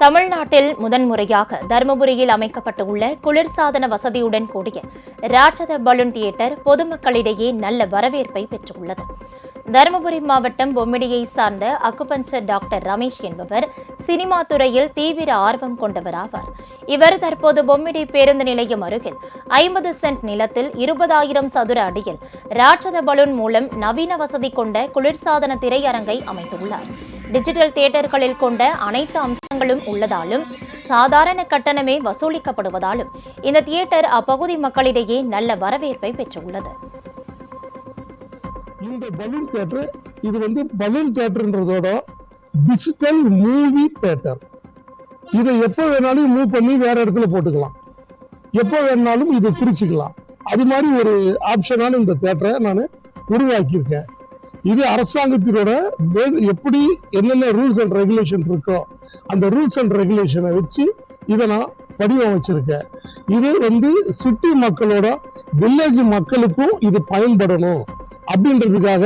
தமிழ்நாட்டில் முதன்முறையாக தருமபுரியில் அமைக்கப்பட்டுள்ள குளிர்சாதன வசதியுடன் கூடிய ராட்சத பலூன் தியேட்டர் பொதுமக்களிடையே நல்ல வரவேற்பை பெற்றுள்ளது. தருமபுரி மாவட்டம் பொம்மிடியை சார்ந்த அக்குபஞ்சர் டாக்டர் ரமேஷ் என்பவர் சினிமா துறையில் தீவிர ஆர்வம் கொண்டவராவார். இவர் தற்போது பொம்மிடி பேருந்து நிலையம் அருகில் ஐம்பது சென்ட் நிலத்தில் இருபதாயிரம் சதுர அடியில் ராட்சத பலூன் மூலம் நவீன வசதி கொண்ட குளிர்சாதன திரையரங்கை அமைத்துள்ளார். டிஜிட்டல் தியேட்டர்களில் கொண்ட அனைத்து அம்சங்களும் உள்ளதாலும் சாதாரண கட்டணமே வசூலிக்கப்படுவதாலும் இந்த தியேட்டர் அப்பகுதி மக்களிடையே நல்ல வரவேற்பை பெற்றுள்ளது. இந்த பலூன் தியேட்டர் இது வந்து பலூன் தியேட்டர்ன்றதோட டிஜிட்டல் மூவி தேட்டர் இதை எப்போ வேணாலும் மூவ் பண்ணி வேற இடத்துல போட்டுக்கலாம். எப்போ வேணாலும் இதை பிரிச்சுக்கலாம். அது மாதிரி ஒரு ஆப்ஷனான இந்த தேட்டரை நான் உருவாக்கியிருக்கேன். இது அரசாங்கத்தினோட எப்படி என்னென்ன ரூல்ஸ் அண்ட் ரெகுலேஷன் இருக்கோ அந்த ரூல்ஸ் அண்ட் ரெகுலேஷனை வச்சு இதை நான் வடிவமைச்சிருக்கேன். இது வந்து சிட்டி மக்களோட வில்லேஜ் மக்களுக்கும் இது பயன்படணும் அப்படின்றதுக்காக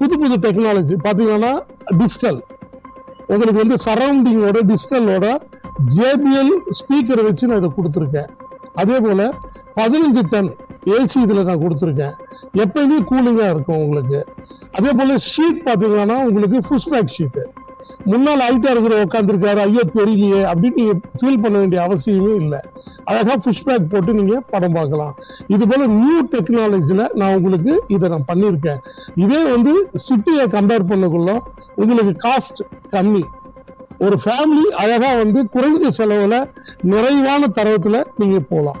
புது புது டெக்னாலஜி பார்த்தீங்கன்னா டிஜிட்டல் உங்களுக்கு வந்து சரௌண்டிங்கோட டிஜிட்டலோட ஜேபிஎல் ஸ்பீக்கரை வச்சு நான் இதை கொடுத்துருக்கேன். அதே போல பதினஞ்சு டன் ஏசி இதில் நான் கொடுத்துருக்கேன். எப்பயுமே கூலிங்காக இருக்கும் உங்களுக்கு. அதே போல் ஷீட் பார்த்தீங்கன்னா உங்களுக்கு ஃபுஷ் பேக் ஷீட்டு முன்னால் ஹைட்டாக இருக்கிற உட்காந்துருக்காரு ஐயோ தெரியலையே அப்படின்னு நீங்கள் ஃபீல் பண்ண வேண்டிய அவசியமே இல்லை. அழகாக ஃபுஷ் பேக் போட்டு நீங்கள் படம் பார்க்கலாம். இது போல் நியூ டெக்னாலஜியில் நான் உங்களுக்கு இதை நான் பண்ணியிருக்கேன். இதே வந்து சிட்டியை கம்பேர் பண்ணக்குள்ள உங்களுக்கு காஸ்ட் கம்மி. ஒரு ஃபேமிலி அழகாக வந்து குறைஞ்ச செலவில் நிறைவான தரத்தில் நீங்கள் போகலாம்.